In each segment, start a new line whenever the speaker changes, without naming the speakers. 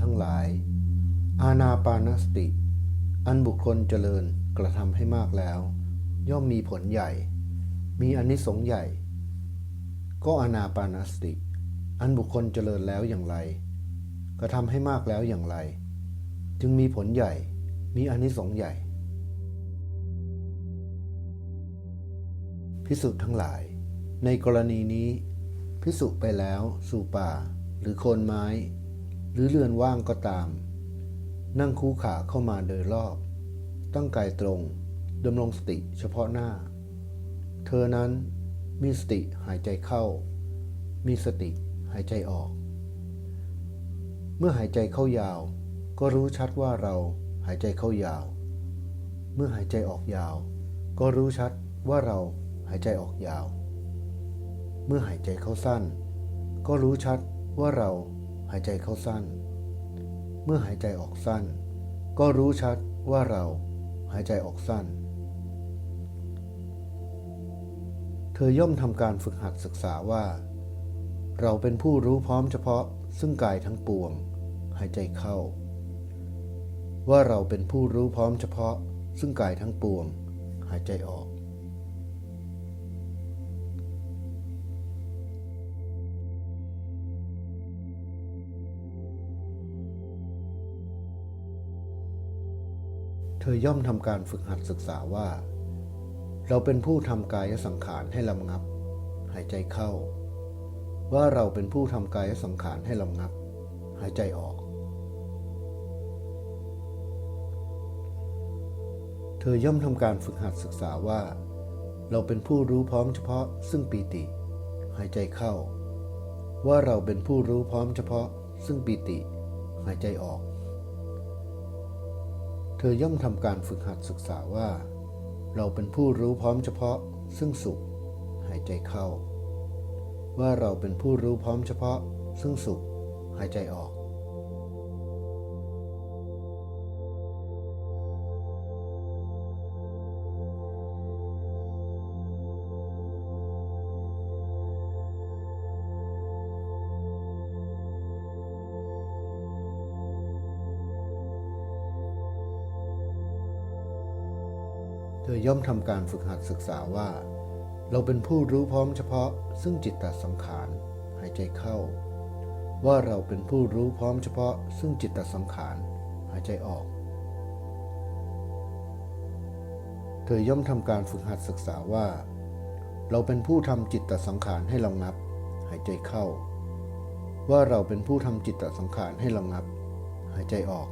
ทั้งหลายอนาปานสติ อันบุคคลเจริญกระทำให้มากแล้ว ย่อมมีผลใหญ่ มีอนิสงส์ใหญ่ ก็อานาปานสติ อันบุคคลเจริญแล้วอย่างไร กระทำให้มากแล้วอย่างไร จึงมีผลใหญ่ มีอนิสงส์ใหญ่ พิสุทั้งหลาย ในกรณีนี้พิสุไปแล้วสู่ป่าหรือโคนไม้ หรือเรือนว่างก็ตาม นั่งคู่ขาเข้ามาโดยรอบ ตั้งกายตรงดำรงสติเฉพาะหน้า เธอนั้นมีสติหายใจเข้า มีสติหายใจออก เมื่อหายใจเข้ายาว ก็รู้ชัดว่าเราหายใจเข้ายาว เมื่อหายใจออกยาว ก็รู้ชัดว่าเราหายใจออกยาว เมื่อหายใจเข้าสั้น ก็รู้ชัดว่าเรา หายใจเข้าสั้น เมื่อหายใจออกสั้น ก็รู้ชัดว่าเราหายใจออกสั้น เธอย่อมทำการฝึกหัดศึกษาว่า เราเป็นผู้รู้พร้อมเฉพาะซึ่งกายทั้งปวง หายใจเข้า ว่าเราเป็นผู้รู้พร้อมเฉพาะซึ่งกายทั้งปวง หายใจออก เธอย่อมทำการฝึกหัดศึกษาว่า เราเป็นผู้ทำกายสังขารให้ลำงับ หายใจเข้า ว่าเราเป็นผู้ทำกายสังขารให้ลำงับ หายใจออก เธอย่อมทำการฝึกหัดศึกษาว่า เราเป็นผู้รู้พร้อมเฉพาะซึ่งปีติ หายใจเข้า ว่าเราเป็นผู้รู้พร้อมเฉพาะซึ่งปีติ หายใจออก ธอย่อมทำการฝึกหัดศึกษาว่า เราเป็นผู้รู้พร้อมเฉพาะ ซึ่งสุข หายใจเข้า ว่าเราเป็นผู้รู้พร้อมเฉพาะ ซึ่งสุข หายใจออก เธอย่อมทำการฝึกหัดศึกษาว่า เราเป็นผู้รู้พร้อมเฉพาะ ซึ่งจิตตสังขารหายใจเข้า ว่าเราเป็นผู้รู้พร้อมเฉพาะ ซึ่งจิตตสังขารหายใจออก เธอย่อมทำการฝึกหัดศึกษาว่า เราเป็นผู้ทำจิตตสังขารให้ระงับ หายใจเข้า ว่าเราเป็นผู้ทำจิตตสังขารให้ระงับ หายใจออก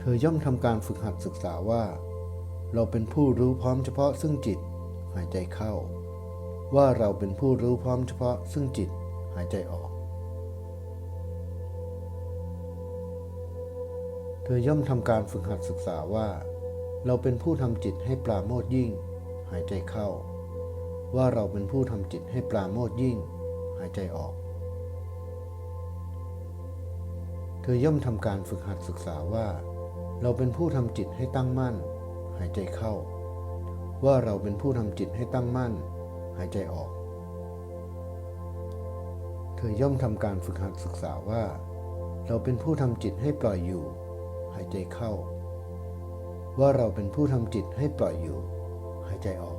เธอย่อมทำการฝึกหัดศึกษาว่า เราเป็นผู้รู้พร้อมเฉพาะซึ่งจิตหายใจเข้า ว่าเราเป็นผู้รู้พร้อมเฉพาะซึ่งจิตหายใจออก เธอย่อมทำการฝึกหัดศึกษาว่า เราเป็นผู้ทำจิตให้ปราโมทยิ่ง หายใจเข้า ว่าเราเป็นผู้ทำจิตให้ปราโมทยิ่ง หายใจออกเธอย่อมทำการฝึกหัดศึกษาว่า เราเป็นผู้ทำจิตให้ตั้งมั่น หายใจเข้า ว่าเราเป็นผู้ทำจิตให้ตั้งมั่น หายใจออก เธอย่อมทำการฝึกหัดศึกษาว่า เราเป็นผู้ทำจิตให้ปล่อยอยู่ หายใจเข้า ว่าเราเป็นผู้ทำจิตให้ปล่อยอยู่ หายใจออก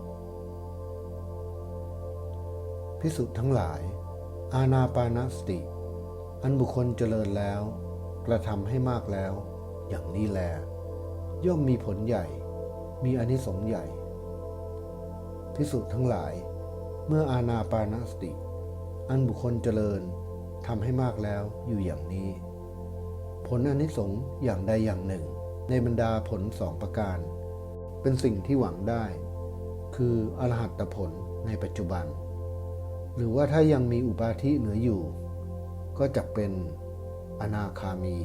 พิสุทั้งหลาย อาณาปานสติ อันบุคคลเจริญแล้ว กระทำให้มากแล้ว อย่างนี้แล ย่อมมีผลใหญ่ มีอนิสงส์ใหญ่พิสุทั้งหลาย เมื่ออาณาปานสติ อันบุคคลเจริญทำให้มากแล้วอยู่อย่างนี้ ผลอนิสงส์อย่างใดอย่างหนึ่ง ในบรรดาผลสองประการ เป็นสิ่งที่หวังได้ คืออรหัตผลในปัจจุบัน หรือว่าถ้ายังมีอุปาทิเหลืออยู่ ก็จะเป็นอนาคามี